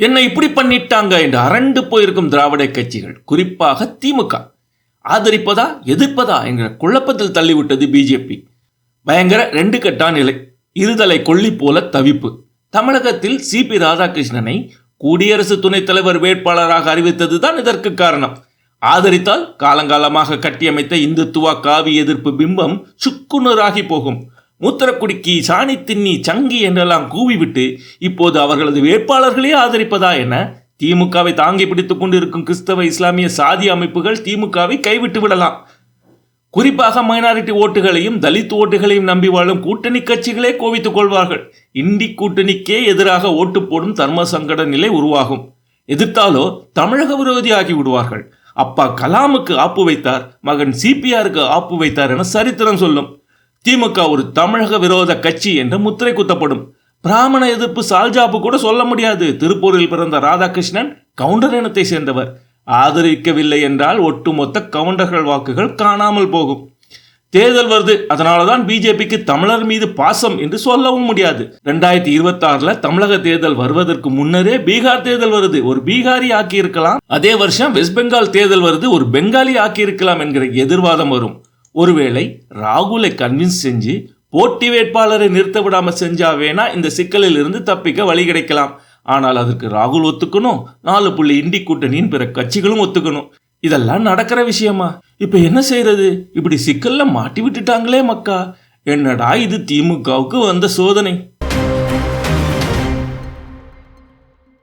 என்னை இப்படி பண்ணிட்டாங்க என்று அரண்டு போயிருக்கும் திராவிட கட்சிகள் குறிப்பாக திமுக. ஆதரிப்பதா எதிர்ப்பதா என்கிற குழப்பத்தில் தள்ளிவிட்டது பிஜேபி. பயங்கர ரெண்டு கட்டா நிலை. இருதலை கொள்ளி போல தவிப்பு. தமிழகத்தில் சிபி ராதாகிருஷ்ணனை குடியரசு துணைத் தலைவர் வேட்பாளராக அறிவித்ததுதான் இதற்கு காரணம். ஆதரித்தால் காலங்காலமாக கட்டியமைத்த இந்துத்துவா காவி எதிர்ப்பு பிம்பம் சுக்குநூறாகி போகும். மூத்திரக்குடிக்கி சாணி தின்னி சங்கி என்றெல்லாம் கூவிவிட்டு இப்போது அவர்களது வேட்பாளர்களே ஆதரிப்பதா என திமுகவை தாங்கி பிடித்துக் கொண்டிருக்கும் கிறிஸ்தவ இஸ்லாமிய சாதி அமைப்புகள் திமுகவை கைவிட்டு விடலாம். குறிப்பாக மைனாரிட்டி ஓட்டுகளையும் தலித் ஓட்டுகளையும் நம்பி வாழும் கூட்டணி கட்சிகளே கோவித்துக் கொள்வார்கள். இண்டி கூட்டணிக்கே எதிராக ஓட்டு போடும் தர்ம சங்கட நிலை உருவாகும். எதிர்த்தாலோ தமிழக விரோதியாகி விடுவார்கள். அப்பா கலாமுக்கு ஆப்பு வைத்தார் மகன் சிபிஆருக்கு ஆப்பு வைத்தார் என சரித்திரம் சொல்லும். திமுக ஒரு தமிழக விரோத கட்சி என்று முத்திரை குத்தப்படும். பிராமண எதிர்ப்பு சால்ஜாப்பு கூட சொல்ல முடியாது. திருப்பூரில் பிறந்த ராதாகிருஷ்ணன் கவுண்டர் இனத்தை சேர்ந்தவர். ஆதரிக்கவில்லை என்றால் ஒட்டுமொத்த கவுண்டர்கள் வாக்குகள் காணாமல் போகும். தேர்தல் வருது. அதனால தான் பிஜேபிக்கு தமிழர் மீது பாசம் என்று சொல்லவும் முடியாது. ரெண்டாயிரத்தி இருபத்தி ஆறுல தமிழக தேர்தல் வருவதற்கு முன்னரே பீகார் தேர்தல் வருது. ஒரு பீகாரி ஆக்கி இருக்கலாம் அதே வருஷம் வெஸ்ட் பெங்கால் தேர்தல் வருது. ஒரு பெங்காலி ஆக்கி இருக்கலாம் என்கிற எதிர்வாதம் வரும். ஒருவேளை ராகுலை கன்வின்ஸ் செஞ்சு போட்டி வேட்பாளரை நிறுத்த விடாமல் செஞ்சா வேணா இந்த சிக்கலில் இருந்து தப்பிக்க வழி கிடைக்கலாம். ஆனால் அதற்கு ராகுல் ஒத்துக்கணும் நாலு புள்ளி இண்டி கூட்டணியின் பிற கட்சிகளும் ஒத்துக்கணும். இதெல்லாம் நடக்கிற விஷயமா? இப்ப என்ன செய்யறது இப்படி சிக்கல்ல மாட்டி விட்டுட்டாங்களே மக்கா. என்னடா இது திமுகவுக்கு வந்த சோதனை?